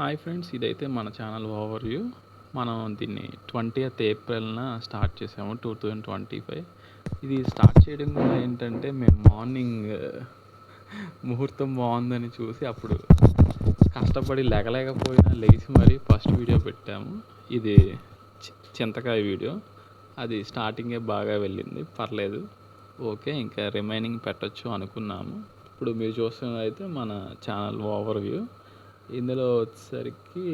Hi friends ఇదైతే మన channel over view మనం దీన్ని ట్వంటీయత్ ఏప్రిల్న స్టార్ట్ చేసాము టూ థౌజండ్ ట్వంటీ ఫైవ్ ఇది స్టార్ట్ చేయడం కూడా ఏంటంటే మేము మార్నింగ్ ముహూర్తం బాగుందని చూసి అప్పుడు కష్టపడి లెగలేకపోయినా లేచి మరీ ఫస్ట్ వీడియో పెట్టాము. ఇది చింతకాయ వీడియో అది స్టార్టింగే బాగా వెళ్ళింది. పర్లేదు. ఓకే ఇంకా రిమైనింగ్ పెట్టొచ్చు అనుకున్నాము. ఇప్పుడు మీరు చూస్తున్నది అయితే మన ఛానల్ ఓవర్ వ్యూ ఇందులో వచ్చేసరికి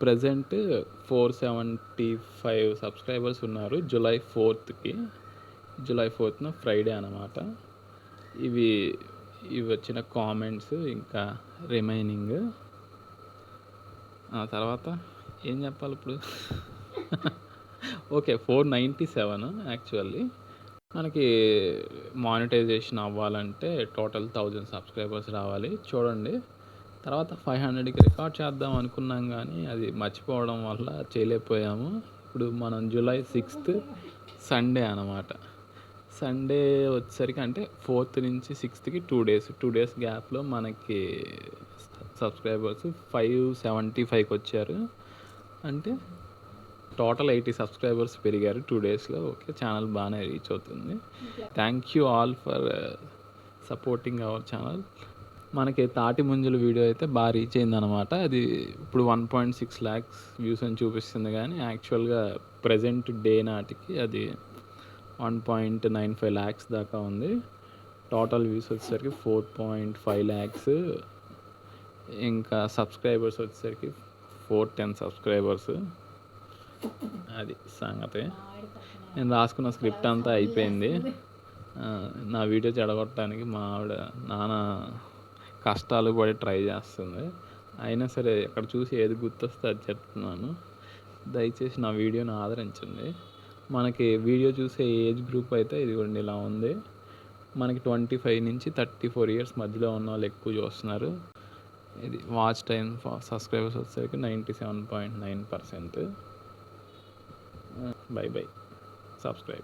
present four seventy five subscribers ఉన్నారు జూలై ఫోర్త్కి జూలై ఫోర్త్న ఫ్రైడే అనమాట ఇవి ఇవి వచ్చిన కామెంట్స్ ఇంకా రిమైనింగ్ ఆ తర్వాత ఏం చెప్పాలి ఇప్పుడు? Okay four ninety seven actually మనకి మానిటైజేషన్ అవ్వాలంటే టోటల్ థౌజండ్ సబ్స్క్రైబర్స్ రావాలి. చూడండి. తర్వాత ఫైవ్ హండ్రెడ్కి రికార్డ్ చేద్దాం అనుకున్నాం కానీ అది మర్చిపోవడం వల్ల చేయలేకపోయాము. ఇప్పుడు మనం జూలై సిక్స్త్ సండే అనమాట సండే వచ్చేసరికి అంటే ఫోర్త్ నుంచి సిక్స్త్కి టూ డేస్ టూ డేస్ గ్యాప్లో మనకి సబ్స్క్రైబర్స్ ఫైవ్ సెవెంటీ ఫైవ్కి వచ్చారు. అంటే టోటల్ ఎయిటీ సబ్స్క్రైబర్స్ పెరిగారు టూ డేస్లో. ఓకే ఛానల్ బాగానే రీచ్ అవుతుంది. Thank you all for supporting our channel. మనకి తాటి ముంజుల వీడియో అయితే బాగా రీచ్ అయింది అనమాట అది ఇప్పుడు one point six lakhs views అని చూపిస్తుంది కానీ యాక్చువల్గా ప్రజెంట్ డే నాటికి అది one point nine five lakhs దాకా ఉంది. టోటల్ వ్యూస్ వచ్చేసరికి ఫోర్ పాయింట్ ఫైవ్ ల్యాక్స్ ఇంకా సబ్స్క్రైబర్స్ వచ్చేసరికి ఫోర్ టెన్ సబ్స్క్రైబర్స్ అది సంగతి. నేను రాసుకున్న స్క్రిప్ట్ అంతా అయిపోయింది. నా వీడియో చెడగొట్టడానికి మా ఆవిడ నాన్న కష్టాలు పడి ట్రై చేస్తుంది. అయినా సరే ఎక్కడ చూసి ఏది గుర్తొస్తే అది చెప్తున్నాను. దయచేసి నా వీడియోని ఆదరించండి. మనకి వీడియో చూసే ఏజ్ గ్రూప్ అయితే ఇదిగోండి ఇలా ఉంది. మనకి ట్వంటీ ఫైవ్ నుంచి థర్టీ ఫోర్ ఇయర్స్ మధ్యలో ఉన్న వాళ్ళు ఎక్కువ చూస్తున్నారు. ఇది వాచ్ టైం సబ్స్క్రైబర్స్ వచ్చేసరికి ninety seven point nine percent. Bye bye. Subscribe.